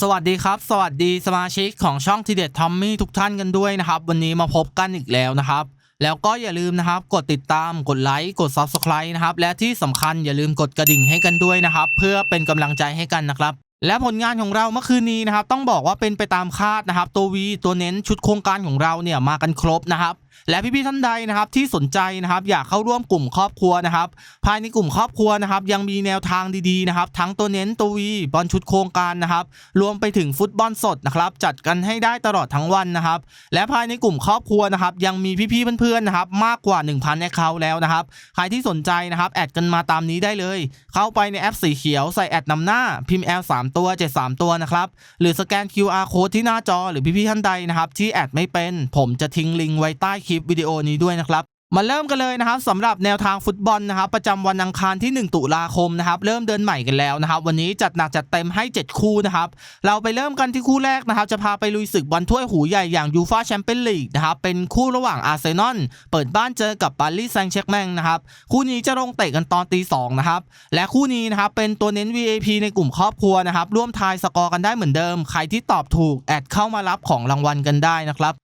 สวัสดีครับ สวัสดีสมาชิกของช่องทีเด็ดทอมมี่ทุกท่านกันด้วยนะครับ วันนี้มาพบกันอีกแล้วนะครับ แล้วก็อย่าลืมนะครับ กดติดตามกดไลค์กด Subscribe นะครับ และที่สำคัญอย่าลืมกดกระดิ่งให้กันด้วยนะครับ เพื่อเป็นกำลังใจให้กันนะครับ และผลงานของเราเมื่อคืนนี้นะครับ ต้องบอกว่าเป็นไปตามคาดนะครับ ตัววีตัวเน้นชุดโครงการของเราเนี่ยมากันครบนะครับและพี่ๆท่านใดนะครับที่สนใจนะครับอยากเข้าร่วมกลุ่มครอบครัวนะครับ ภายในกลุ่มครอบครัวนะครับยังมีแนวทางดีๆนะครับ ทั้งตัวเน้นตัววีบอลชุดโครงการนะครับ รวมไปถึงฟุตบอลสดนะครับจัดกันให้ได้ตลอดทั้งวันนะครับ และภายในกลุ่มครอบครัวนะครับยังมีพี่ๆเพื่อนๆนะครับมากกว่า 1,000แอคเคาท์แล้วนะครับใครที่สนใจนะครับแอดกันมาตามนี้ได้เลย เข้าไปในแอปสีเขียวใส่แอดนำหน้าพิมพ์ L 3ตัว 73 ตัวนะครับหรือสแกน QR code ที่หน้าจอหรือพี่ๆท่านใดนะครับที่แอดไม่เป็น ผมจะทิ้งลิงก์ไว้ใต้คลิปวิดีโอนี้ด้วยนะครับมาเริ่มกันเลยนะครับสำหรับแนวทางฟุตบอลนะครับประจำวันอังคารที่ 1 ตุลาคมนะครับเริ่มเดินใหม่กันแล้วนะครับ วันนี้จัดหนักจัดเต็มให้ 7 คู่นะครับเราไปเริ่มกันที่คู่แรกนะครับ จะพาไปลุยศึกบอลถ้วยหูใหญ่อย่างยูฟาแชมเปี้ยนลีกนะครับเป็นคู่ระหว่างอาร์เซนอลเปิดบ้านเจอกับปารีสแซงต์แชร์กแมงนะครับคู่นี้จะลงเตะกันตอนตีสองนะครับและคู่นี้นะครับเป็นตัวเน้น VAP ในกลุ่มครอบครัวนะครับร่วมทายสกอร์กันได้เหมือนเดิม ใครที่ตอบถูกแอดเข้ามารับของรางวัลกันได้นะครับ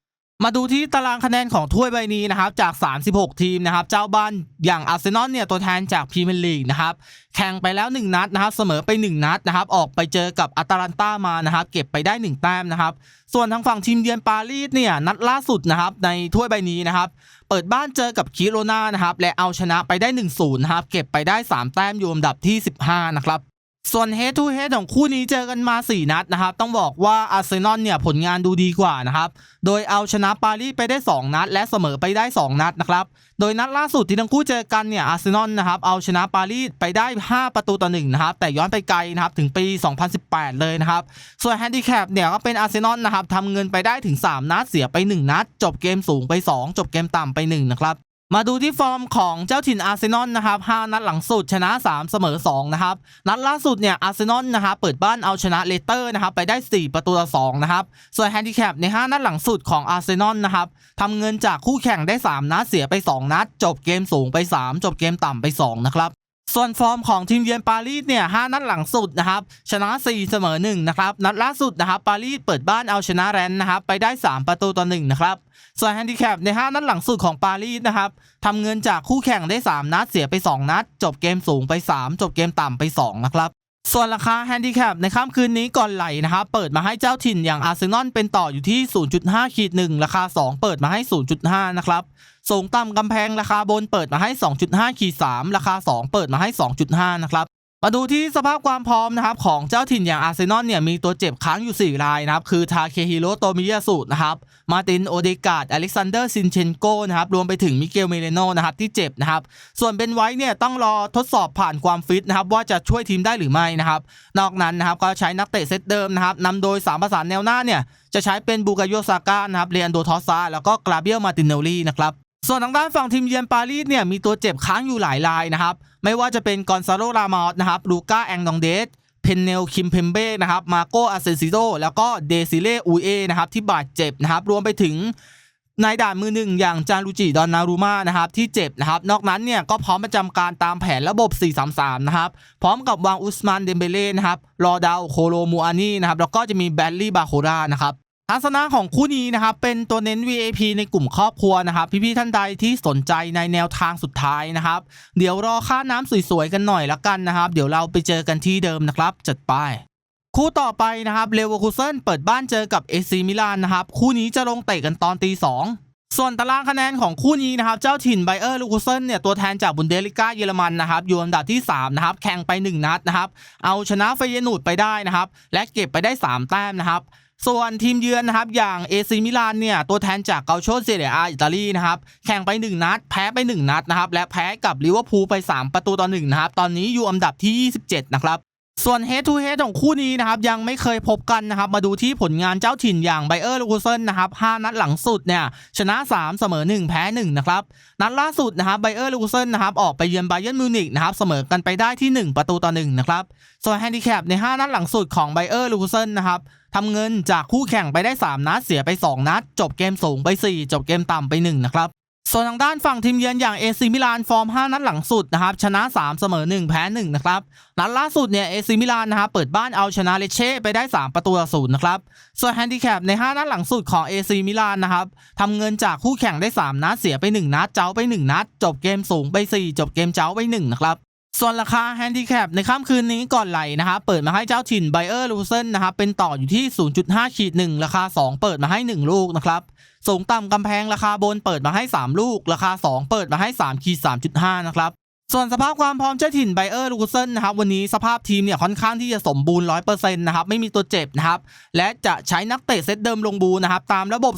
มาดูที่ตารางคะแนนของถ้วยใบนี้นะครับจาก 36 ทีมนะครับ เจ้าบ้านอย่างอาร์เซนอลเนี่ยตัวแทนจากพรีเมียร์ลีกนะครับแข่งไปแล้ว 1 นัดนะครับ เสมอไป 1 นัดนะครับ ออกไปเจอกับอาตาลันตามานะครับ เก็บไปได้ 1 แต้มนะครับ ส่วนทางฝั่งทีมเยือนปารีสเนี่ยนัดล่าสุดนะครับในถ้วยใบนี้นะครับ เปิดบ้านเจอกับคิโรนานะครับและเอาชนะไปได้1-0นะครับเก็บไปได้ 3 แต้มอยู่อันดับที่ 15 นะครับ ส่วน head to head ของคู่นี้เจอกันมา 4 นัดนะครับ ต้องบอกว่าอาร์เซนอลเนี่ยผลงานดูดีกว่านะครับ โดยเอาชนะปารีสไปได้ 2 นัด และเสมอไปได้ 2 นัดนะครับ โดยนัดล่าสุดที่ทั้งคู่เจอกันเนี่ยอาร์เซนอลนะครับเอาชนะปารีสไปได้ 5 ประตูต่อ1นะครับ แต่ย้อนไปไกลนะครับถึงปี 2018 เลยนะครับ ส่วนแฮนดิแคปเนี่ยก็เป็นอาร์เซนอลนะครับทำเงินไปได้ถึง 3 นัดเสียไป 1 นัด จบเกมสูงไป 2 จบเกมต่ำไป1นะครับ มาดูที่ฟอร์มของเจ้าถิ่นอาร์เซนอลนะครับ 5 นัดหลังสุดชนะ 3 เสมอ 2 นะครับ นัดล่าสุดเนี่ยอาร์เซนอลนะครับเปิดบ้านเอาชนะเลสเตอร์นะครับไปได้ 4 ประตูต่อ 2 นะครับ ส่วนแฮนดิแคปใน 5 นัดหลังสุดของอาร์เซนอลนะครับทำเงินจากคู่แข่งได้ 3 นัดเสียไป 2 นัด จบเกมสูงไป 3 จบเกมต่ำไป 2 นะครับ ส่วนฟอร์มของทีมเยือนปารีสเนี่ย5นัดหลังสุดนะครับชนะ 4 เสมอ1นะครับนัดล่าสุดนะครับปารีสเปิดบ้านเอาชนะแรนท์นะครับไปได้ 3 ประตูต่อ1นะครับส่วนแฮนดิแคปใน 5 นัดหลังสุดของปารีสนะครับทำเงินจากคู่แข่งได้ 3 นัดเสียไป 2 นัด จบเกมสูงไป 3 จบเกมต่ำไป 2 นะครับส่วนราคาแฮนดิแคปในค่ำคืนนี้ก่อนไหลนะครับเปิดมาให้เจ้าถิ่นอย่างอาร์เซนอลเป็นต่ออยู่ที่ 0.5ขีด1ราคา 2 เปิดมาให้ 0.5 นะครับ สูงต่ำกำแพงราคาบนเปิดมาให้ 2.5ขีด3ราคา 2 เปิดมาให้ 2.5 นะครับมาดูที่สภาพความพร้อมนะครับของเจ้าถิ่นอย่างอาร์เซนอลเนี่ยมีตัวเจ็บค้างอยู่ 4 รายนะครับ คือทาเคฮิโรโตมิยาสุนะครับมาตินโอเดกาดอเล็กซานเดอร์ซินเชนโกนะครับรวมไปถึงมิเกลเมเลโนนะครับที่เจ็บนะครับ ส่วนเบนไวท์เนี่ยต้องรอทดสอบผ่านความฟิตนะครับว่าจะช่วยทีมได้หรือไม่นะครับ นอกนั้นนะครับก็ใช้นักเตะเซตเดิมนะครับนำโดยสามประสานแนวหน้าเนี่ยจะใช้เป็นบูกาโยซาก้านะครับเรียนโดทอสซาแล้วก็กราเบียลมาตินเนลลี่นะครับ ส่วนทางด้านฝั่งทีมเยือนปารีสเนี่ยมีตัวเจ็บค้างอยู่หลายรายนะครับ ไม่ว่าจะเป็นกอนซาโลรามอสนะครับลูก้าแองดองเดสเพนเนลคิมเพมเบ้นะครับมาโกอาเซซิโดแล้วก็เดซิเล่อูเอนะครับที่บาดเจ็บนะครับ รวมไปถึงนายด่านมือหนึ่งอย่างจารุจิดอนนารูมานะครับที่เจ็บนะครับ นอกนั้นเนี่ยก็พร้อมประจำการตามแผนระบบ 433 นะครับ พร้อมกับวางอุสมานเดมเบเล่นะครับรอดาวโคโลมูอานีนะครับแล้วก็จะมีแบลลี่บาโครานะครับ ทัศนะของคู่นี้นะครับเป็นตัวเน้น VAP ในกลุ่มครอบครัวนะครับพี่ๆท่านใดที่สนใจในแนวทางสุดท้ายนะครับ เดี๋ยวรอค่าน้ำสวยๆกันหน่อยละกันนะครับ เดี๋ยวเราไปเจอกันที่เดิมนะครับ จัดไปคู่ต่อไปนะครับเลเวอร์คูเซนเปิดบ้านเจอกับเอซีมิลานนะครับ คู่นี้จะลงเตะกันตอนตีสองส่วนตารางคะแนนของคู่นี้นะครับ เจ้าถิ่นไบเออร์ลูคูเซนเนี่ยตัวแทนจากบุนเดลิก้าเยอรมันนะครับอยู่อันดับที่ 3 นะครับ แข่งไป 1 นัดนะครับ เอาชนะเฟเยนูดไปได้นะครับ และเก็บไปได้ 3 แต้มนะครับ ส่วนทีมเยือนนะครับอย่างเอซีมิลานเนี่ยตัวแทนจากเกาโชเซเรียอาอิตาลีนะครับแข่งไป 1 นัด แพ้ไป 1 นัดนะครับและแพ้กับลิเวอร์พูลไป 3 ประตูต่อ1นะครับตอนนี้อยู่อันดับที่ 27 นะครับ ส่วน head to head ของคู่นี้นะครับยังไม่เคยพบกันนะครับมาดูที่ผลงานเจ้าถิ่นอย่างไบเออร์ลูคูเซนนะครับ5นัดหลังสุดเนี่ยชนะ 3 เสมอ 1 แพ้ 1 นะครับ นัดล่าสุดนะครับไบเออร์ลูคูเซนนะครับออกไปเยือนไบเยนมิวนิกนะครับเสมอกันไปได้ที่ 1 ประตูต่อ1นะครับส่วนแฮนดิแคปใน 5 นัดหลังสุดของไบเออร์ลูคูเซนนะครับทำเงินจากคู่แข่งไปได้ 3 นัดเสียไป 2 นัด จบเกมสูงไป 4 จบเกมต่ำไป 1 นะครับ ส่วนทางด้านฝั่งทีมเยือนอย่างเอซิมิลานฟอร์ม 5 นัดหลังสุดนะครับชนะ 3 เสมอ 1 แพ้ 1 นะครับ นัดล่าสุดเนี่ยเอซิมิลานนะครับเปิดบ้านเอาชนะเลเช่ไปได้ 3 ประตูต่อศูนย์นะครับส่วนแฮนดิแคปใน 5 นัดหลังสุดของเอซิมิลานนะครับทำเงินจากคู่แข่งได้ 3 นัดเสียไป 1 นัด เจ้าไป 1 นัด จบเกมสูงไป 4 จบเกมเจ้าไป 1 นะครับส่วนราคาแฮนดิแคปในค่ำคืนนี้ก่อนไหลนะครับเปิดมาให้เจ้าถิ่นไบเออร์ลูเซนนะครับเป็นต่ออยู่ที่ 0.5ขีด1ราคา 2 เปิดมาให้ 1 ลูกนะครับ สูงต่ำกำแพงราคาบนเปิดมาให้ 3 ลูก ราคา 2 เปิดมาให้3ขีด3.5 นะครับ ส่วนสภาพความพร้อมเจ้าถิ่นไบเออร์ลูเซนนะครับวันนี้สภาพทีมเนี่ยค่อนข้างที่จะสมบูรณ์100%นะครับไม่มีตัวเจ็บนะครับและจะใช้นักเตะเซตเดิมลงบูนะครับตามระบบ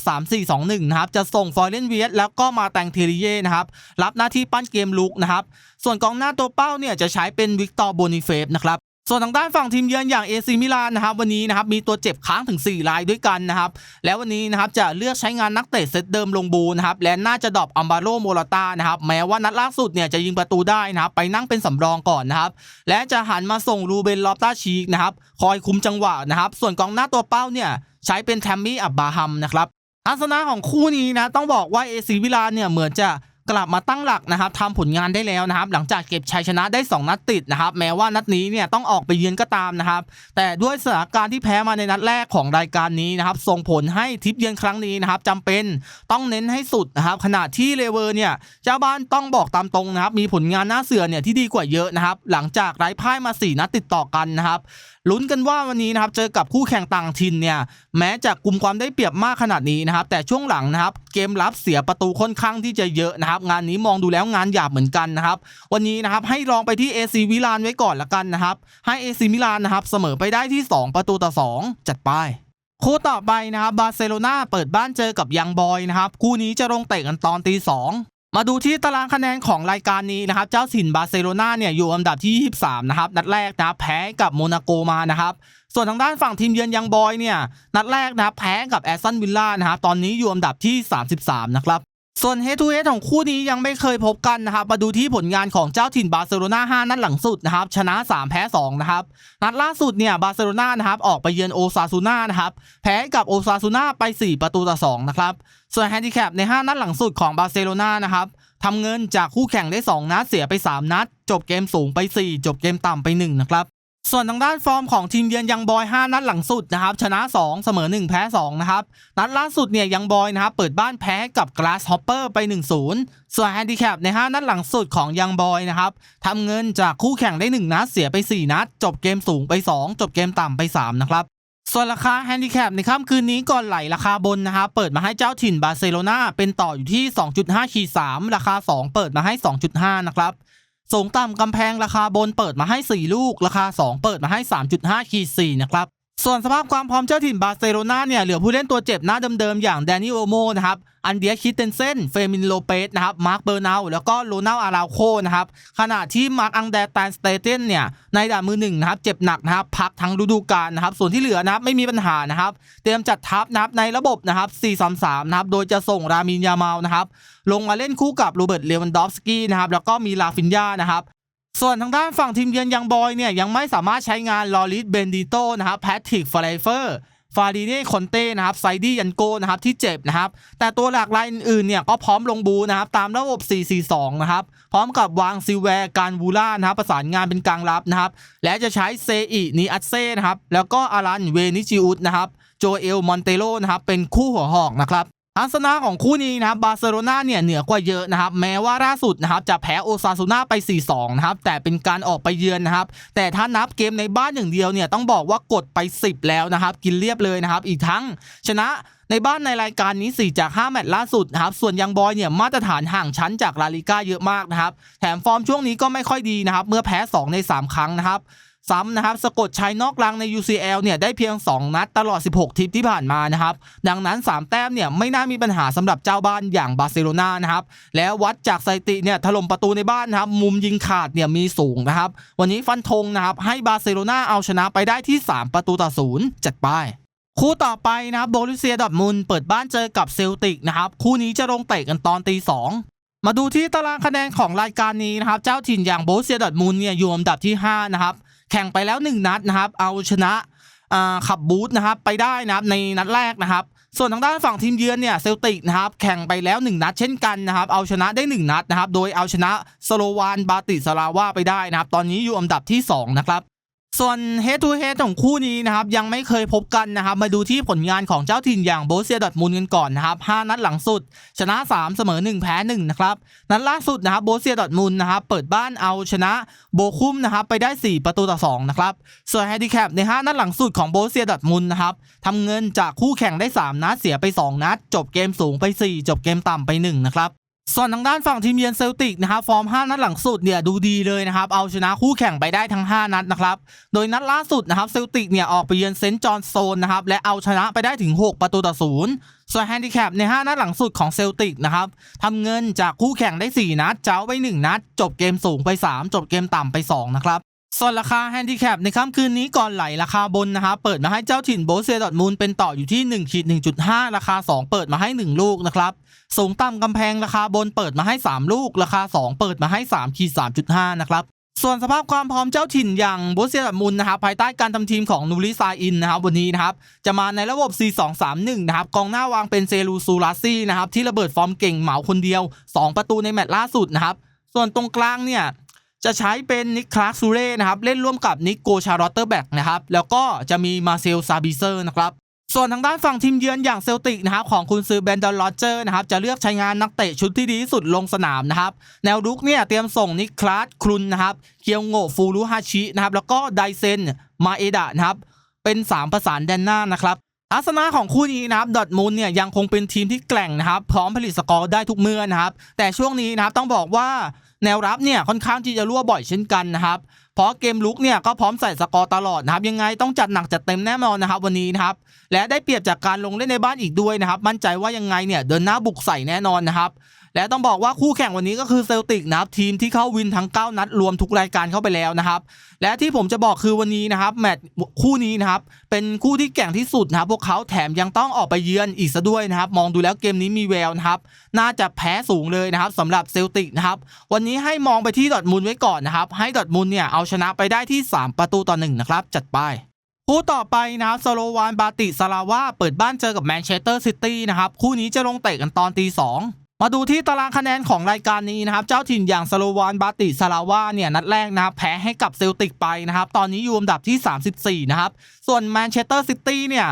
3-4-2-1 นะครับจะส่งฟอยเลนเวียสแล้วก็มาแตงเทริเย่นะครับรับหน้าที่ปั้นเกมลุกนะครับส่วนกองหน้าตัวเป้าเนี่ยจะใช้เป็นวิกตอร์โบนิเฟสนะครับ ส่วนทางด้านฝั่งทีมเยือนอย่างเอซิมิลานนะครับวันนี้นะครับมีตัวเจ็บค้างถึง 4 รายด้วยกันนะครับแล้ววันนี้นะครับจะเลือกใช้งานนักเตะเซตเดิมลงบูนะครับและน่าจะดรอปอัมบาโรโมราตานะครับแม้ว่านัดล่าสุดเนี่ยจะยิงประตูได้นะครับไปนั่งเป็นสำรองก่อนนะครับและจะหันมาส่งรูเบนลอปตาชีกนะครับคอยคุมจังหวะนะครับส่วนกองหน้าตัวเป้าเนี่ยใช้เป็นแทมมี่อับบาฮัมนะครับลักษณะของคู่นี้นะต้องบอกว่าเอซิมิลานเนี่ยเหมือนจะ กลับมาตั้งหลักนะครับทำผลงานได้แล้วนะครับ หลังจากเก็บชัยชนะได้ 2 นัดติดนะครับ แม้ว่านัดนี้เนี่ยต้องออกไปเยือนก็ตามนะครับ แต่ด้วยสถานการณ์ที่แพ้มาในนัดแรกของรายการนี้นะครับ ส่งผลให้ทริปเยือนครั้งนี้นะครับจำเป็นต้องเน้นให้สุดนะครับ ขณะที่เลเวอร์เนี่ยเจ้าบ้านต้องบอกตามตรงนะครับ มีผลงานหน้าเสือเนี่ยที่ดีกว่าเยอะนะครับ หลังจากไร้พ่ายมา 4 นัดติดต่อกันนะครับ ลุ้นกันว่าวันนี้นะครับเจอกับคู่แข่งต่างถิ่นเนี่ยแม้จะกลุ่มความได้เปรียบมากขนาดนี้นะครับแต่ช่วงหลังนะครับเกมรับเสียประตูค่อนข้างที่จะเยอะนะครับงานนี้มองดูแล้วงานหยาบเหมือนกันนะครับวันนี้นะครับให้ลองไปที่ AC วิลานไว้ก่อนละกันนะครับให้ AC มิลานนะครับเสมอไปได้ที่ 2 ประตูต่อ 2 จัดไปคู่ต่อไปนะครับบาร์เซโลนาเปิดบ้านเจอกับยังบอยนะครับคู่นี้จะลงเตะกันตอนตีสอง มาดูที่ตารางคะแนนของรายการนี้นะครับ เจ้าสินบาร์เซโลนาเนี่ยอยู่อันดับที่ 23 นะครับ นัดแรกนะแพ้กับโมนาโกมานะครับ ส่วนทางด้านฝั่งทีมเยือนยังบอยเนี่ย นัดแรกนะแพ้กับแอสตันวิลล่านะครับ ตอนนี้อยู่อันดับที่ 33 นะครับ ส่วนเฮทูเฮดของคู่นี้ยังไม่เคยพบกันนะครับ มาดูที่ผลงานของเจ้าถิ่นบาร์เซโลนา5นัดหลังสุดนะครับ ชนะ 3 แพ้ 2 นะครับ นัดล่าสุดเนี่ยบาร์เซโลนานะครับออกไปเยือนโอซาซูน่านะครับ แพ้กับโอซาซูน่าไป 4 ประตูต่อ 2 นะครับ ส่วนแฮนดิแคปใน 5 นัดหลังสุดของบาร์เซโลนานะครับทำเงินจากคู่แข่งได้ 2 นัดเสียไป 3 นัด จบเกมสูงไป 4 จบเกมต่ำไป 1 นะครับ ส่วนทางด้านฟอร์มของทีมเยือนยังบอย 5 นัดหลังสุดนะครับชนะ 2 เสมอ 1 แพ้ 2 นะครับ นัดล่าสุดเนี่ยยังบอยนะครับเปิดบ้านแพ้กับ Glass Hopper ไป 1-0 ส่วนแฮนดิแคปใน 5 นัดหลังสุดของยังบอยนะครับทำเงินจากคู่แข่งได้ 1 นัดเสียไป 4 นัด จบเกมสูงไป 2 จบเกมต่ำไป 3 นะครับส่วนราคาแฮนดิแคปในค่ำคืนนี้ก่อนไหลราคาบนนะครับเปิดมาให้เจ้าถิ่นบาร์เซโลนาเป็นต่ออยู่ที่ 2.5ขีด3ราคา 2 เปิดมาให้ 2.5 นะครับ สูงต่ำกำแพงราคาบนเปิดมาให้ 4 ลูก ราคา 2 เปิดมาให้ 3.5ขีด4นะครับ ส่วนสภาพความพร้อมเจ้าถิ่นบาร์เซโลนาเนี่ยเหลือผู้เล่นตัวเจ็บหน้าเดิมๆ อย่างแดนิโอโมนะครับอันเดียคิเตนเซนเฟมินโลเปสนะครับมาร์คเบอร์นาแล้วก็โรนัลอาราโคนะครับขณะที่มาร์คอังแดแตนสเตเทนเนี่ยในด่านมือหนึ่งนะครับเจ็บหนักนะครับพักทั้งฤดูกาลนะครับส่วนที่เหลือนะครับไม่มีปัญหานะครับ เตรียมจัดทัพนะครับในระบบนะครับ4-3-3นะครับโดยจะส่งรามินยามาลนะครับ ลงมาเล่นคู่กับโรเบิร์ตเลวันดอฟสกี้นะครับแล้วก็มีลาฟินยานะครับส่วนทางด้านฝั่งทีมเยือนยังบอยเนี่ยยังไม่สามารถใช้งานลอริสเบนดิโตนะครับแพทริกฟาเลเฟอร์ฟาดีเน่คอนเต้นะครับไซดี้ยันโกนะครับที่เจ็บนะครับแต่ตัวหลักรายอื่นๆเนี่ยก็พร้อมลงบูนะครับตามระบบ 4-4-2 นะครับพร้อมกับวางซิลแวร์การบูล่านะครับประสานงานเป็นกลางรับนะครับและจะใช้เซอินีอัตเซ่นะครับแล้วก็อารันเวนิจิอุสนะครับโจเอลมอนเตโลนะครับเป็นคู่หัวหอกนะครับ ทัศนะของคู่นี้นะครับบาร์เซโลนาเนี่ยเหนือกว่าเยอะนะครับแม้ว่าล่าสุดนะครับจะแพ้โอซาซูน่าไป 4-2 นะครับแต่เป็นการออกไปเยือนนะครับแต่ถ้านับเกมในบ้านอย่างเดียวเนี่ยต้องบอกว่ากดไป 10 แล้วนะครับกินเรียบเลยนะครับอีกทั้งชนะในบ้านในรายการนี้ 4 จาก 5 แมตช์ล่าสุดนะครับ ส่วนยังบอยเนี่ยมาตรฐานห่างชั้นจากลาลิก้าเยอะมากนะครับ แถมฟอร์มช่วงนี้ก็ไม่ค่อยดีนะครับ เมื่อแพ้ 2 ใน 3 ครั้งนะครับ ซ้ำนะครับสะกดชัยนอกรังใน UCL เนี่ยได้เพียง 2 นัดตลอด 16ทริปที่ผ่านมานะครับ ดังนั้น 3 แต้มเนี่ยไม่น่ามีปัญหาสำหรับเจ้าบ้านอย่างบาร์เซโลนานะครับ แล้ววัดจากสถิติเนี่ยถล่มประตูในบ้านนะครับมุมยิงขาดเนี่ยมีสูงนะครับ วันนี้ฟันธงนะครับให้บาร์เซโลนาเอาชนะไปได้ที่ 3 ประตูต่อศูนย์จัดไปคู่ต่อไปนะครับโบรุเซียดอทมุนเปิดบ้านเจอกับเซลติกนะครับคู่นี้จะลงเตะกันตอนตีสองมาดูที่ตารางคะแนนของรายการนี้นะครับ เจ้าถิ่นอย่างโบรุเซียดอทมุนเนี่ยอยู่อันดับที่ 5 นะครับ แข่งไปแล้ว 1 นัดนะครับ เอาชนะขับบูธนะครับไปได้นะครับในนัดแรกนะครับ ส่วนทางด้านฝั่งทีมเยือนเนี่ยเซลติกนะครับแข่งไปแล้ว 1 นัดเช่นกันนะครับเอาชนะได้ 1 นัดนะครับโดยเอาชนะสโลวานบาติสลาว่าไปได้นะครับ ตอนนี้อยู่อันดับที่ 2 นะครับ ส่วน head to head ของคู่นี้นะครับยังไม่เคยพบกันนะครับมาดูที่ผลงานของเจ้าถิ่นอย่างโบเซียดอทมุนกันก่อนนะครับ5นัดหลังสุด ชนะ 3 เสมอ 1 แพ้ 1 นะครับนัดล่าสุดนะครับโบเซียดอทมุนนะครับเปิดบ้านเอาชนะโบคุมนะครับไปได้ 4 ประตูต่อ 2 นะครับ ส่วนแฮนดิแคปใน 5 นัดหลังสุดของโบเซียดอทมุนนะครับทำเงินจากคู่แข่งได้ 3 นัดเสียไป 2 นัด จบเกมสูงไป 4 จบเกมต่ำไป 1 นะครับ ส่วนทางด้านฝั่งทีมเยือนเซลติกนะครับฟอร์ม 5 นัดหลังสุดเนี่ยดูดีเลยนะครับเอาชนะคู่แข่งไปได้ทั้ง 5 นัดนะครับโดยนัดล่าสุดนะครับเซลติกเนี่ยออกไปเยือนเซนต์จอห์นโซนนะครับและเอาชนะไปได้ถึง 6 ประตูต่อศูนย์ส่วนแฮนดิแคปใน 5 นัดหลังสุดของเซลติกนะครับทำเงินจากคู่แข่งได้ 4 นัด เจ้าไป 1 นัด จบเกมสูงไป 3 จบเกมต่ำไป 2 นะครับ ส่วนราคาแฮนดิแคปในค่ำคืนนี้ก่อนไหลราคาบนนะครับเปิดมาให้เจ้าถิ่นโบเซียดอทมูลเป็นต่ออยู่ที่1ขีด1.5 ราคา 2 เปิดมาให้ 1 ลูกนะครับสูงต่ำกำแพงราคาบนเปิดมาให้ 3 ลูก ราคา 2 เปิดมาให้3ขีด3.5 นะครับส่วนสภาพความพร้อมเจ้าถิ่นอย่างโบเซียดอทมูลนะครับภายใต้การทำทีมของนูริซาอินนะครับวันนี้นะครับจะมาในระบบ 4-2-3-1 นะครับกองหน้าวางเป็นเซรูซูราซี่นะครับที่ระเบิดฟอร์มเก่งเหมาคนเดียว 2 ประตูในแมตช์ล่าสุดนะครับส่วนตรงกลางเนี่ย จะใช้เป็นนิคลาร์กซูเร่นะครับเล่นร่วมกับนิโกชารอเตอร์แบ็กนะครับแล้วก็จะมีมาเซลซาบิเซอร์นะครับส่วนทางด้านฝั่งทีมเยือนอย่างเซลติกนะครับของคุณซือแบนดอนลอเจอร์นะครับจะเลือกใช้งานนักเตะชุดที่ดีที่สุดลงสนามนะครับแนวรุกเนี่ยเตรียมส่งนิคลาร์กครุนนะครับเคียวโงฟูรุฮาชินะครับแล้วก็ไดเซนมาเอดะนะครับเป็น 3 ประสานแดนหน้านะครับลักษณะของคู่นี้นะครับดอทมูลเนี่ยยังคงเป็นทีมที่แกร่งนะครับ พร้อมผลิตสกอร์ได้ทุกเมื่อนะครับ แต่ช่วงนี้นะครับต้องบอกว่า แนวรับเนี่ยค่อนข้างที่จะรั่วบ่อยเช่นกันนะครับเพราะเกมลุกเนี่ยก็พร้อมใส่สกอร์ตลอดนะครับยังไงต้องจัดหนักจัดเต็มแน่นอนนะครับวันนี้นะครับและได้เปรียบจากการลงเล่นในบ้านอีกด้วยนะครับมั่นใจว่ายังไงเนี่ยเดินหน้าบุกใส่แน่นอนนะครับ และต้องบอกว่าคู่แข่งวันนี้ก็คือเซลติกนะครับทีมที่เข้าวินทั้ง 9 นัดรวมทุกรายการเข้าไปแล้วนะครับ และที่ผมจะบอกคือวันนี้นะครับแมตช์คู่นี้นะครับเป็นคู่ที่แกร่งที่สุดนะครับพวกเขาแถมยังต้องออกไปเยือนอีกซะด้วยนะครับ มองดูแล้วเกมนี้มีแววนะครับน่าจะแพ้สูงเลยนะครับสำหรับเซลติกนะครับวันนี้ให้มองไปที่ดอทมุนด์ไว้ก่อนนะครับให้ดอทมุนด์เนี่ยเอาชนะไปได้ที่ 3 ประตูต่อ1นะครับจัดไปคู่ต่อไปนะครับสโลวานบาติสลาวาเปิดบ้านเจอกับแมนเชสเตอร์ซิตี้นะครับคู่นี้จะลงเตะกันตอนตีสอง มาดูที่ตารางคะแนนของรายการนี้นะครับ เจ้าถิ่นอย่างสโลวานบาติสลาวาเนี่ยนัดแรกนะครับแพ้ให้กับเซลติกไปนะครับ ตอนนี้อยู่อันดับที่ 34 นะครับ ส่วนแมนเชสเตอร์ซิตี้เนี่ย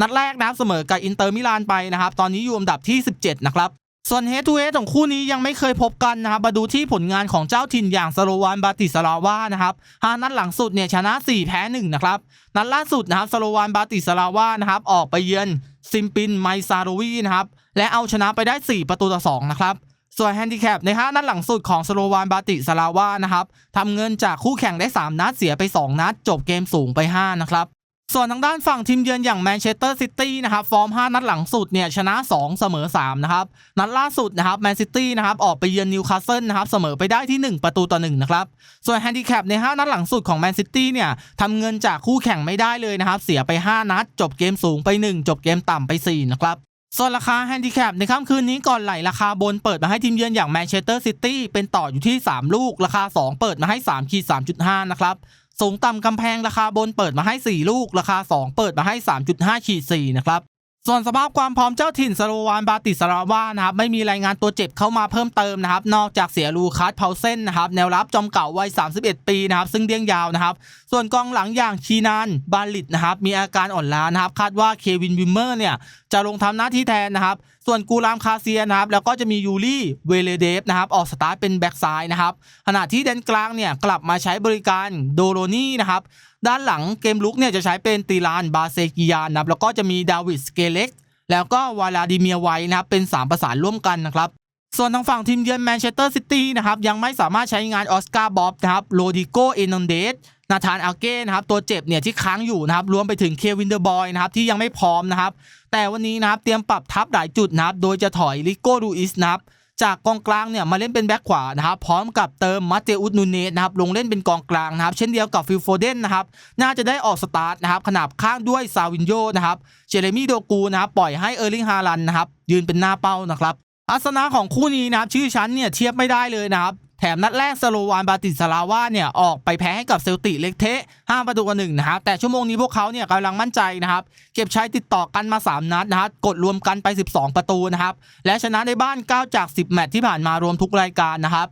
นัดแรกนะครับเสมอกับอินเตอร์มิลานไปนะครับ ตอนนี้อยู่อันดับที่ 17 นะครับ ส่วนเฮดทูเฮดของคู่นี้ยังไม่เคยพบกันนะครับมาดูที่ผลงานของเจ้าถิ่นอย่างสโลวานบาติสลาวานะครับหานัดหลังสุดเนี่ยชนะ 4 แพ้ 1 นะครับนัดล่าสุดนะครับสโลวานบาติสลาวานะครับออกไปเยือนซิมปินไมซาโรวีนะครับ และเอาชนะไปได้ 4 ประตูต่อ 2 นะครับ ส่วนแฮนดิแคปใน5นัดหลังสุดของสโลวานบาติสลาวานะครับทำเงินจากคู่แข่งได้ 3 นัดเสียไป 2 นัด จบเกมสูงไป 5 นะครับส่วนทางด้านฝั่งทีมเยือนอย่างแมนเชสเตอร์ซิตี้นะครับฟอร์ม 5 นัดหลังสุดเนี่ยชนะ 2 เสมอ 3 นะครับ นัดล่าสุดนะครับแมนซิตี้นะครับออกไปเยือนนิวคาสเซิลนะครับเสมอไปได้ที่ 1 ประตูต่อ 1 นะครับ ส่วนแฮนดิแคปใน 5 นัดหลังสุดของแมนซิตี้เนี่ยทำเงินจากคู่แข่งไม่ได้เลยนะครับ เสียไป 5 นัด จบเกมสูงไป 1 จบเกมต่ำไป 4 นะครับ ส่วนราคาแฮนดิแคปในค่ำคืนนี้ก่อนไหลราคาบนเปิดมาให้ทีมเยือนอย่างแมนเชสเตอร์ซิตี้เป็นต่ออยู่ที่ 3 ลูก ราคา 2 เปิดมาให้3ขีด3.5 นะครับ สูงต่ำกำแพงราคาบนเปิดมาให้ 4 ลูก ราคา 2 เปิดมาให้ 3.5ขีด4นะครับ ส่วนสภาพความพร้อมเจ้าถิ่นสโลวานบาติสลาวานะครับไม่มีรายงานตัวเจ็บเข้ามาเพิ่มเติมนะครับนอกจากเสียลูคัสเพาเซนนะครับแนวรับจอมเก่าวัย 31 ปีนะครับซึ่งเดี้ยงยาวนะครับส่วนกองหลังอย่างชีนานบาลิตนะครับมีอาการอ่อนล้านะครับคาดว่าเควินวิมเมอร์เนี่ยจะลงทำหน้าที่แทนนะครับส่วนกูรามคาเซียนะครับแล้วก็จะมียูรี่เวเลเดฟนะครับออกสตาร์ทเป็นแบ็กซ้ายนะครับขณะที่แดนกลางเนี่ยกลับมาใช้บริการโดโรนี่นะครับ ด้านหลังเกมลุกเนี่ยจะใช้เป็นตีลานบาเซกิยานะครับแล้วก็จะมีดาวิดสเกเล็กแล้วก็วาลาดิเมียไวท์นะครับเป็น 3 ประสานร่วมกันนะครับส่วนทางฝั่งทีมเยือนแมนเชสเตอร์ซิตี้นะครับยังไม่สามารถใช้งานออสการ์บ๊อบนะครับโรดิโกเอนอนเดสนาธานอาเก้นะครับตัวเจ็บเนี่ยที่ค้างอยู่นะครับรวมไปถึงเควินเดอร์บอยนะครับที่ยังไม่พร้อมนะครับแต่วันนี้นะครับเตรียมปรับทับหลายจุดนะครับโดยจะถอยลิโก้ดูอิสนะครับ จากกองกลางเนี่ยมาเล่นเป็นแบ็คขวานะครับพร้อมกับเติมมาเตอุสนูเนสนะครับลงเล่นเป็นกองกลางนะครับเช่นเดียวกับฟิลโฟเดนนะครับน่าจะได้ออกสตาร์ทนะครับขนาบข้างด้วยซาวินโยนะครับเจเรมี่โดกูนะครับปล่อยให้เออร์ลิงฮาลันนะครับยืนเป็นหน้าเป้านะครับอาสนะของคู่นี้นะครับชื่อชั้นเนี่ยเทียบไม่ได้เลยนะครับ แถมนัดแรกสโลวานบาติสลาวาเนี่ยออกไปแพ้ให้กับเซลติเล็กเทะ5ประตูต่อหนึ่งนะครับแต่ชั่วโมงนี้พวกเขาเนี่ยกำลังมั่นใจนะครับเก็บใช้ติดต่อกันมา 3 นัดนะครับกดรวมกันไป 12 ประตูนะครับและชนะในบ้าน 9 จาก 10 แมตช์ที่ผ่านมารวมทุกรายการนะครับ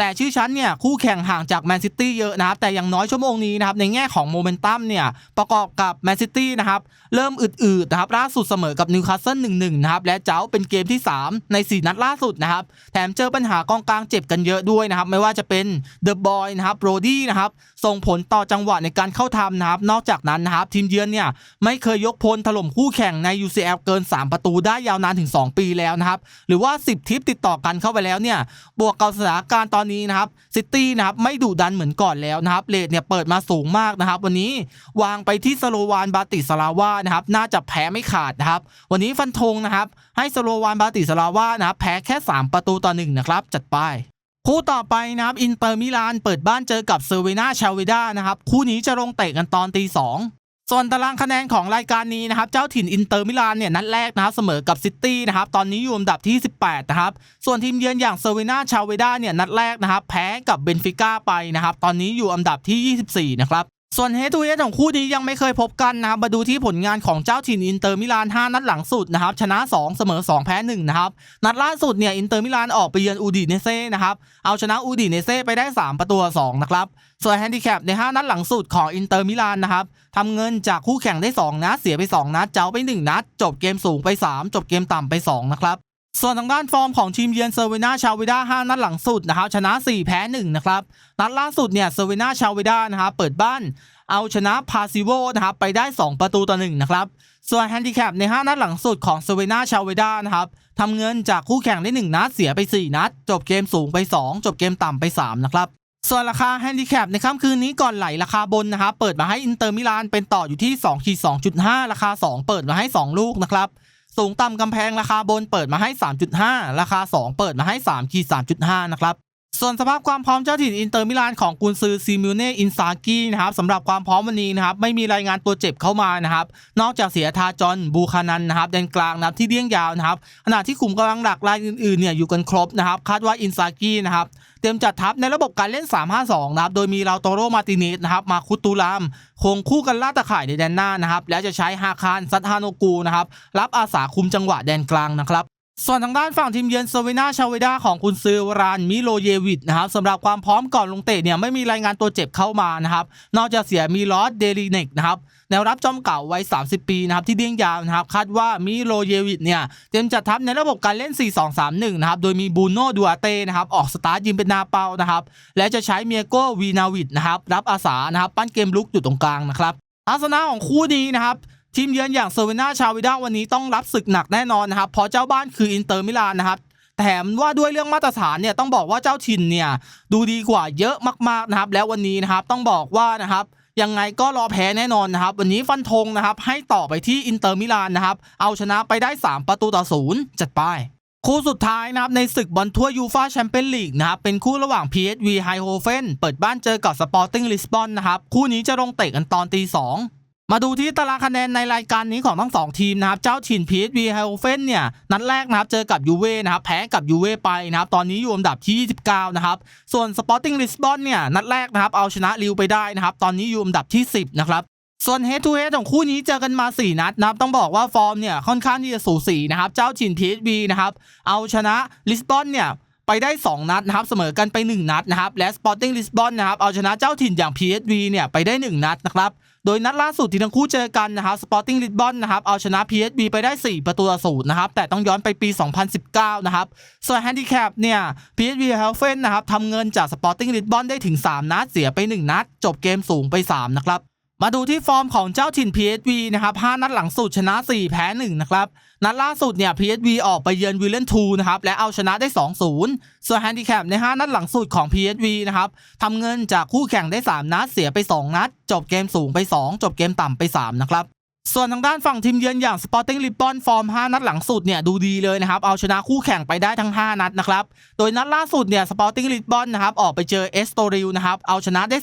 แต่ชื่อชั้นเนี่ยคู่แข่งห่างจากแมนซิตี้เยอะนะครับแต่อย่างน้อยชั่วโมงนี้นะครับในแง่ของโมเมนตัมเนี่ยประกอบกับแมนซิตี้นะครับเริ่มอืดๆนะครับล่าสุดเสมอกับนิวคาสเซิล1-1นะครับและเจ้าเป็นเกมที่ 3 ใน 4 นัดล่าสุดนะครับแถมเจอปัญหากองกลางเจ็บกันเยอะด้วยนะครับไม่ว่าจะเป็นเดอะบอยนะครับโรดี้นะครับส่งผลต่อจังหวะในการเข้าทำนะครับนอกจากนั้นนะครับทีมเยือนเนี่ยไม่เคยยกพลถล่มคู่แข่งใน UCL เกิน 3 ประตูได้ยาวนานถึง 2 ปีแล้วนะครับหรือว่า 10 ทิปติดต่อกันเข้าไปแล้วเนี่ยบวกกับสถานการณ์ตอนนี้นะครับซิตี้นะครับไม่ดุดันเหมือนก่อนแล้วนะครับเลทเนี่ยเปิดมาสูงมากนะครับ วันนี้วางไปที่สโลวานบาติสลาวานะครับน่าจะแพ้ไม่ขาดนะครับ วันนี้ฟันธงนะครับ ให้สโลวานบาติสลาวานะครับแพ้แค่ 3 ประตูต่อหนึ่งนะครับจัดไปคู่ต่อไปนะครับอินเตอร์มิลานเปิดบ้านเจอกับเซอร์เวนาชาเวดานะครับคู่นี้จะลงเตะกันตอนตีสอง ส่วนตารางคะแนนของรายการนี้นะครับ เจ้าถิ่นอินเตอร์มิลานเนี่ยนัดแรกนะครับเสมอกับซิตี้นะครับ ตอนนี้อยู่อันดับที่ 18 นะครับ ส่วนทีมเยือนอย่างเซอร์เวนาชาเวดาเนี่ยนัดแรกนะครับ แพ้กับเบนฟิก้าไปนะครับ ตอนนี้อยู่อันดับที่ 24 นะครับส่วนเฮตูเฮดของคู่นี้ยังไม่เคยพบกันนะครับมาดูที่ผลงานของเจ้าถิ่นอินเตอร์มิลาน 5 นัดหลังสุดนะครับ ชนะ 2 เสมอ 2 แพ้ 1 นะครับ นัดล่าสุดเนี่ยอินเตอร์มิลานออกไปเยือนอูดิเนเซ่นะครับ เอาชนะอูดิเนเซ่ไปได้ 3 ประตู2นะครับ ส่วนแฮนดิแคปใน 5 นัดหลังสุดของอินเตอร์มิลานนะครับทำเงินจากคู่แข่งได้ 2 นัด เสียไป 2 นัด เจ้าไป 1 นัด จบเกมสูงไป 3 จบเกมต่ำไป 2 นะครับ ส่วนทางด้านฟอร์มของทีมเยือนเซอร์เวนาชาเวดา 5 นัดหลังสุดนะครับชนะ 4 แพ้ 1 นะครับ นัดล่าสุดเนี่ยเซอร์เวนาชาเวดานะครับเปิดบ้านเอาชนะพาซิโวนะครับไปได้ 2 ประตูต่อ1นะครับ ส่วนแฮนดิแคปใน 5 นัดหลังสุดของเซเวนาชาเวดานะครับทำเงินจากคู่แข่งได้ 1 นัด เสียไป 4 นัด จบเกมสูงไป 2 จบเกมต่ำไป 3 นะครับ ส่วนราคาแฮนดิแคปในค่ำคืนนี้ก่อนไหลราคาบนนะครับเปิดมาให้อินเตอร์มิลานเป็นต่ออยู่ที่2ขีด2.5 ราคา 2 เปิดมาให้ 2 ลูกนะครับสูงต่ำกำแพงราคาบนเปิดมาให้ 3.5 ราคา 2 เปิดมาให้3ขีด3.5 นะครับ ส่วนสภาพความพร้อมเจ้าถิ่นอินเตอร์มิลานของกุนซือซิมิเน่อินซากินะครับสำหรับความพร้อมวันนี้นะครับไม่มีรายงานตัวเจ็บเข้ามานะครับนอกจากเสียทาจอนบูคานันนะครับแดนกลางนะครับที่เลี้ยงยาวนะครับขณะที่ขุมกำลังหลักรายอื่นๆเนี่ยอยู่กันครบนะครับคาดว่าอินซากินะครับเตรียมจัดทัพในระบบการเล่น 3-5-2 นะครับ โดยมีลาโตโรมาติเนสนะครับ มาคุตูราม คงคู่กันล่าตะข่ายในแดนหน้านะครับ แล้วจะใช้ฮาคารซัตฮาโนกูนะครับ รับอาสาคุมจังหวะแดนกลางนะครับ ส่วนทางด้านฝั่งทีมเยือนเซเวนาชาเวดาของคุณซือวรานมิโลเยวิดนะครับสำหรับความพร้อมก่อนลงเตะเนี่ยไม่มีรายงานตัวเจ็บเข้ามานะครับ นอกจากเสียมีลอสเดลิเนกนะครับแนวรับจอมเก่าวัย 30 ปีนะครับที่เดี้ยงยาวนะครับคาดว่ามิโลเยวิดเนี่ยเตรียมจัดทัพในระบบการเล่น 4-2-3-1 นะครับโดยมีบูโน่ดูอาเต้นะครับออกสตาร์ทยิงเป็นนาเปานะครับและจะใช้เมียโกวีนาวิดนะครับรับอาสานะครับปั้นเกมลุกอยู่ตรงกลางนะครับอาสนะของคู่นี้นะครับ ทีมเยือนอย่างเซอร์เวนาชาวิด้าวันนี้ต้องรับศึกหนักแน่นอนนะครับเพราะเจ้าบ้านคืออินเตอร์มิลานนะครับแถมว่าด้วยเรื่องมาตรฐานเนี่ยต้องบอกว่าเจ้าถิ่นเนี่ยดูดีกว่าเยอะมากๆนะครับ แล้ววันนี้นะครับต้องบอกว่านะครับยังไงก็รอแพ้แน่นอนนะครับ วันนี้ฟันธงนะครับ ให้ต่อไปที่อินเตอร์มิลานนะครับ เอาชนะไปได้ 3 ประตูต่อศูนย์จัดไปคู่สุดท้ายนะครับในศึกบอลทั่วยูฟาแชมเปี้ยนลีกนะครับเป็นคู่ระหว่าง PSV ไฮโฮเฟนเปิดบ้านเจอกับสปอร์ติ้งลิสบอนนะครับคู่นี้จะลงเตะกันตอนตีสอง มาดูที่ตารางคะแนนในรายการนี้ของทั้งสองทีมนะครับ เจ้าถิ่น PSV ไฮโฮเฟนเนี่ย นัดแรกนะครับ เจอกับยูเว่นะครับ แพ้กับยูเว่ไปนะครับ ตอนนี้อยู่อันดับที่ 29 นะครับ ส่วนสปอร์ติ้งลิสบอนเนี่ย นัดแรกนะครับ เอาชนะลิวไปได้นะครับ ตอนนี้อยู่อันดับที่ 10 นะครับส่วน head to head ของคู่นี้เจอกันมา 4 นัดนะครับ ต้องบอกว่าฟอร์มเนี่ยค่อนข้างที่จะสูสีนะครับ เจ้าถิ่น PSV นะครับเอาชนะลิสบอนเนี่ยไปได้ 2 นัดนะครับ เสมอกันไป 1 นัดนะครับและ Sporting Lisbon นะครับเอาชนะเจ้าถิ่นอย่าง PSV เนี่ยไปได้ 1 นัดนะครับ โดยนัดล่าสุดที่ทั้งคู่เจอกันนะครับสปอร์ติ้งลิสบอนนะครับเอาชนะ PSV ไปได้ 4 ประตูต่อศูนย์นะครับแต่ต้องย้อนไปปี 2019 นะครับส่วนแฮนดิแคปเนี่ย PSV h e l f e n นะครับทำเงินจากสปอร์ติ้งลิสบอนได้ถึง 3 นัดเสียไป 1 นัด จบเกมสูงไป 3 นะครับมาดูที่ฟอร์มของเจ้าถิ่น PSV นะครับ 5 นัดหลังสุดชนะ 4 แพ้ 1 นะครับ นัดล่าสุดเนี่ย PSV ออกไปเยือนวิลเลนทูนะครับและเอาชนะได้ 2-0 ส่วนแฮนดิแคปใน 5 นัดหลังสุดของ PSV นะครับทำเงินจากคู่แข่งได้ 3 นัดเสียไป 2 นัด จบเกมสูงไป 2 จบเกมต่ำไป 3 นะครับ ส่วนทางด้านฝั่งทีมเยือนอย่างสปอร์ติ้งลิปบอนฟอร์ม 5 นัดหลังสุดเนี่ยดูดีเลยนะครับ เอาชนะคู่แข่งไปได้ทั้ง 5 นัดนะครับ โดยนัดล่าสุดเนี่ยสปอร์ติ้งลิบอนนะครับออกไปเจอเอสโตริลนะครับเอาชนะได้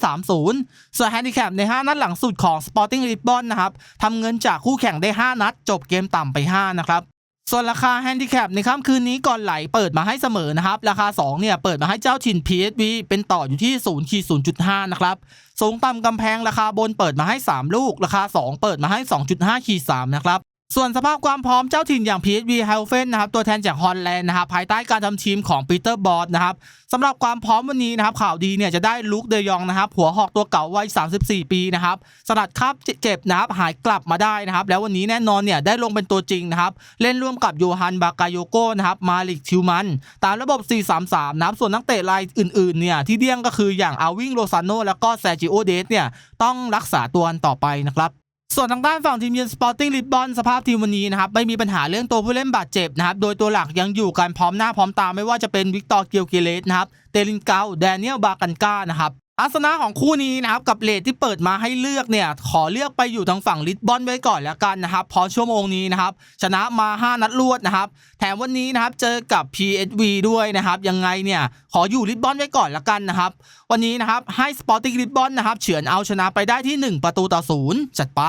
3-0 ส่วนแฮนดิแคปใน 5 นัดหลังสุดของสปอร์ติ้งลิปบอนนะครับทำเงินจากคู่แข่งได้ 5 นัด จบเกมต่ำไป 5 นะครับ ส่วนราคาแฮนดิแคปในค่ำคืนนี้ก่อนไหลเปิดมาให้เสมอนะครับ ราคา 2 เนี่ย เปิดมาให้เจ้าถิ่น PSV เป็นต่ออยู่ที่0ขีด0.5 นะครับ สูงต่ำกำแพงราคาบนเปิดมาให้ 3 ลูก ราคา 2 เปิดมาให้ 2.5ขีด3นะครับ ส่วนสภาพความพร้อมเจ้าถิ่นอย่าง PSV h e l f e n นะครับตัวแทนจากฮอลแลนด์นะครับภายใต้การทำทีมของปีเตอร์บอสนะครับสำหรับความพร้อมวันนี้นะครับข่าวดีเนี่ยจะได้ลุกเดยองนะครับหัวหอกตัวเก่าวัย 34 ปีนะครับสลัดคราบเจ็บนะครับหายกลับมาได้นะครับแล้ววันนี้แน่นอนเนี่ยได้ลงเป็นตัวจริงนะครับเล่นร่วมกับโยฮันบากาโยโก้นะครับมาลิกทิวมัน ตามระบบ 4-3-3นะครับส่วนนักเตะรายอื่นๆเนี่ยที่เดี้ยงก็คืออย่างอาวิงโรซานโนแล้วก็แซจิโอเดสเนี่ยต้องรักษาตัวกันต่อไปนะครับ ส่วนทางด้านฝั่งทีมเยือนสปอร์ติ้งลิบบอนสภาพทีมวันนี้นะครับไม่มีปัญหาเรื่องตัวผู้เล่นบาดเจ็บนะครับโดยตัวหลักยังอยู่กันพร้อมหน้าพร้อมตาไม่ว่าจะเป็นวิกตอร์เกียวเกเลสนะครับเตลินเกาแดเนียลบากันก้านะครับ อาสนะของคู่นี้นะครับกับเลทที่เปิดมาให้เลือกเนี่ยขอเลือกไปอยู่ทางฝั่งลิสบอนไว้ก่อนแล้วกันนะครับพราะชั่วโมงนี้นะครับชนะมา 5 นัดรวดนะครับแถมวันนี้นะครับเจอกับ PSV ด้วยนะครับยังไงเนี่ยขออยู่ลิสบอนไว้ก่อนแล้วกันนะครับวันนี้นะครับให้สปอร์ติ้งลิสบอนนะครับเฉือนเอาชนะไปได้ที่ 1 ประตูต่อศูนย์จัดไป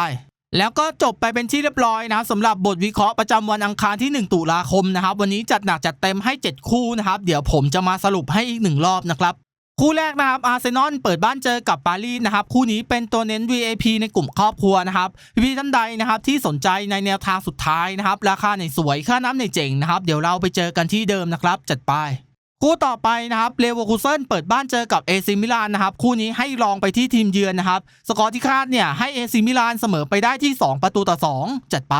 แล้วก็จบไปเป็นที่เรียบร้อยนะครับสำหรับบทวิเคราะห์ประจำวันอังคารที่ 1 ตุลาคมนะครับวันนี้จัดหนักจัดเต็มให้ 7 คู่นะครับเดี๋ยวผมจะมาสรุปให้อีกหนึ่งรอบนะครับ คู่แรกนะครับอาร์เซนอลเปิดบ้านเจอกับปารีสนะครับคู่นี้เป็นตัวเน้น VIP ในกลุ่มครอบครัวนะครับพี่ท่านใดนะครับที่สนใจในแนวทางสุดท้ายนะครับราคาในสวยค่าน้ำในเจ๋งนะครับเดี๋ยวเราไปเจอกันที่เดิมนะครับจัดไปคู่ต่อไปนะครับเลเวอร์คูเซนเปิดบ้านเจอกับเอซิมิลานนะครับคู่นี้ให้ลองไปที่ทีมเยือนนะครับสกอร์ที่คาดเนี่ยให้เอซิมิลานเสมอไปได้ที่ 2 ประตูต่อ 2 จัดไป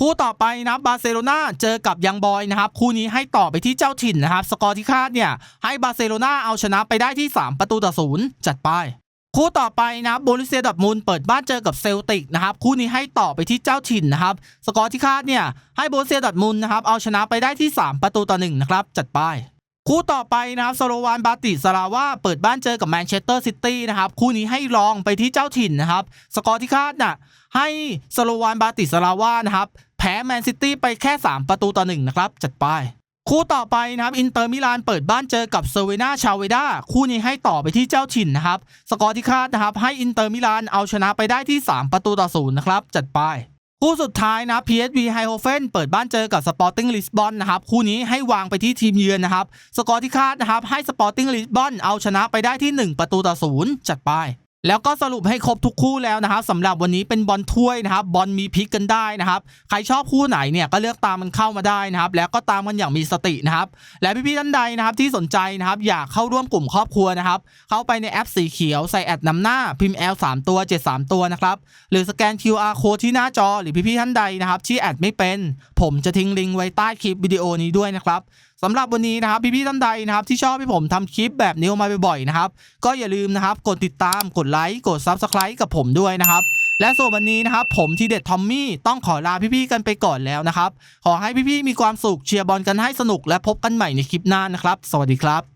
คู่ต่อไปนะบาร์เซโลนาเจอกับยังบอยนะครับ คู่นี้ให้ต่อไปที่เจ้าถิ่นนะครับ สกอร์ที่คาดเนี่ย ให้บาร์เซโลนาเอาชนะไปได้ที่ 3 ประตูต่อศูนย์จัดไป คู่ต่อไปนะบโบลิเซียดอร์ทมุนด์เปิดบ้านเจอกับเซลติกนะครับ คู่นี้ให้ต่อไปที่เจ้าถิ่นนะครับ สกอร์ที่คาดเนี่ย ให้โบลิเซียดอร์ทมุนด์นะครับเอาชนะไปได้ที่ 3 ประตูต่อ1นะครับจัดไปคู่ต่อไปนะครับสโลวานบาติสลาว่าเปิดบ้านเจอกับแมนเชสเตอร์ซิตี้นะครับ คู่นี้ให้ลองไปที่เจ้าถิ่นนะครับ สกอร์ที่คาดน่ะให้สโลวานบาติสลาว่านะครับ แพ้แมนซิตี้ไปแค่ 3 ประตูต่อ1นะครับ จัดไป คู่ต่อไปนะครับ อินเตอร์มิลานเปิดบ้านเจอกับเซเวนาชาเวดาคู่นี้ให้ต่อไปที่เจ้าถิ่นนะครับ สกอร์ที่คาดนะครับ ให้อินเตอร์มิลานเอาชนะไปได้ที่ 3 ประตูต่อศูนย์นะครับ จัดไป คู่สุดท้ายนะ PSV h e i h o f e n เปิดบ้านเจอกับ Sporting Lisbon นนะครับ คู่นี้ให้วางไปที่ทีมเยือนนะครับ สกอร์ที่คาดนะครับ ให้ Sporting Lisbon เอาชนะไปได้ที่ 1 ประตูต่อศูนย์จัดไป แล้วก็สรุปให้ครบทุกคู่แล้วนะครับสำหรับวันนี้เป็นบอลถ้วยนะครับบอลมีพลิกกันได้นะครับ ใครชอบคู่ไหนเนี่ยก็เลือกตามมันเข้ามาได้นะครับ แล้วก็ตามกันอย่างมีสตินะครับ และพี่ๆท่านใดนะครับที่สนใจนะครับอยากเข้าร่วมกลุ่มครอบครัวนะครับ เข้าไปในแอปสีเขียวใส่แอดนำหน้าพิมพ์ L 3ตัว 7 3 ตัวนะครับหรือสแกน QR code ที่หน้าจอหรือพี่ๆท่านใดนะครับที่แอดไม่เป็น ผมจะทิ้งลิงก์ไว้ใต้คลิปวิดีโอนี้ด้วยนะครับ สำหรับวันนี้นะครับพี่ๆท่านใดนะครับที่ชอบให้ผมทำคลิปแบบนี้ออกมาบ่อยๆนะครับก็อย่าลืมนะครับกดติดตามกดไลค์กด Subscribe กับผมด้วยนะครับและส่วนวันนี้นะครับผมทีเด็ดทอมมี่ต้องขอลาพี่ๆกันไปก่อนแล้วนะครับขอให้พี่ๆมีความสุขเชียร์บอลกันให้สนุกและพบกันใหม่ในคลิปหน้านะครับ สวัสดีครับ